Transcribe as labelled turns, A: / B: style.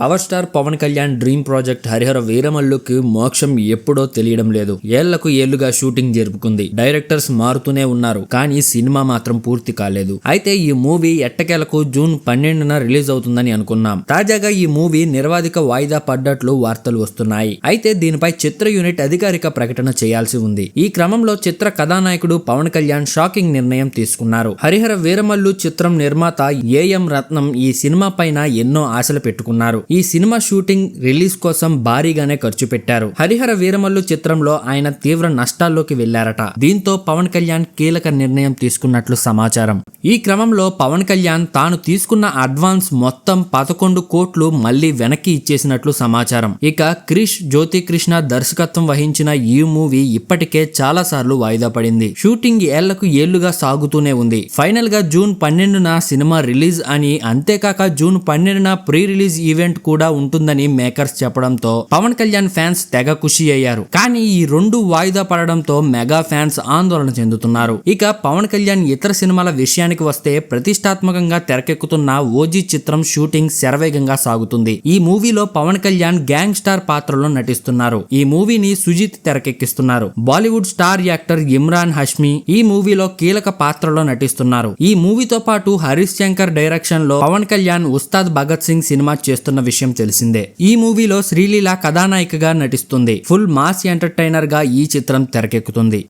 A: Power star Pawan Kalyan dream project Harihara వీరమల్లుకి మోక్షం ఎప్పుడో తెలియడం లేదు. ఏళ్ళకు ఏళ్ళుగా షూటింగ్ జరుపుకుంది. డైరెక్టర్స్ మారుతూనే ఉన్నారు. కానీ సినిమా మాత్రం పూర్తి కాలేదు. అయితే ఈ మూవీ ఎట్టకేలకు జూన్ పన్నెండున రిలీజ్ అవుతుందని అనుకున్నాం. తాజాగా ఈ మూవీ నిర్వాధిక వాయిదా పడ్డట్లు వార్తలు వస్తున్నాయి. అయితే దీనిపై చిత్ర యూనిట్ అధికారిక ప్రకటన చేయాల్సి ఉంది. ఈ క్రమంలో చిత్ర కథానాయకుడు పవన్ కళ్యాణ్ షాకింగ్ నిర్ణయం తీసుకున్నారు. హరిహర వీరమల్లు చిత్రం నిర్మాత ఏఎం రత్నం ఈ సినిమా పైన ఎన్నో ఆశలు పెట్టుకున్నారు. ఈ సినిమా షూటింగ్ రిలీజ్ కోసం భారీగానే ఖర్చు పెట్టారు. హరిహర వీరమల్లు చిత్రంలో ఆయన తీవ్ర నష్టాల్లోకి వెళ్ళారట. దీంతో పవన్ కళ్యాణ్ కీలక నిర్ణయం తీసుకున్నట్లు సమాచారం. ఈ క్రమంలో పవన్ కళ్యాణ్ తాను తీసుకున్న అడ్వాన్స్ మొత్తం పదకొండు కోట్లు మళ్ళీ వెనక్కి ఇచ్చేసినట్లు సమాచారం. ఇక క్రిష్ జ్యోతి కృష్ణ దర్శకత్వం వహించిన ఈ మూవీ ఇప్పటికే చాలా సార్లు వాయిదా పడింది. షూటింగ్ ఏళ్ళకు ఏళ్ళుగా సాగుతూనే ఉంది. ఫైనల్గా జూన్ పన్నెండున సినిమా రిలీజ్ అని అంతేకాక జూన్ పన్నెండున ప్రీ రిలీజ్ ఈవెంట్ కూడా ఉంటుందని మేకర్స్ చెప్పడంతో పవన్ కళ్యాణ్ ఫ్యాన్స్ తెగ ఖుషి అయ్యారు. కానీ ఈ రెండు వాయిదా పడడంతో మెగా ఫ్యాన్స్ ఆందోళన చెందుతున్నారు. ఇక పవన్ కళ్యాణ్ ఇతర సినిమాల విషయానికి వస్తే ప్రతిష్టాత్మకంగా తెరకెక్కుతున్న ఓజీ చిత్రం షూటింగ్ శరవేగంగా సాగుతుంది. ఈ మూవీలో పవన్ కళ్యాణ్ గ్యాంగ్ స్టార్ పాత్రలో నటిస్తున్నారు. ఈ మూవీని Sujith తెరకెక్కిస్తున్నారు. Bollywood star actor Emraan Hashmi ఈ మూవీలో కీలక పాత్రలో నటిస్తున్నారు. ఈ మూవీతో పాటు హరీష్ శంకర్ డైరెక్షన్లో పవన్ కళ్యాణ్ ఉస్తాద్ భగత్ సింగ్ సినిమా చేస్తున్న విషయం తెలిసిందే. ఈ మూవీలో శ్రీలీల కథానాయికగా నటిస్తుంది. ఫుల్ మాస్ ఎంటర్టైనర్గా ఈ చిత్రం తెరకెక్కుతుంది.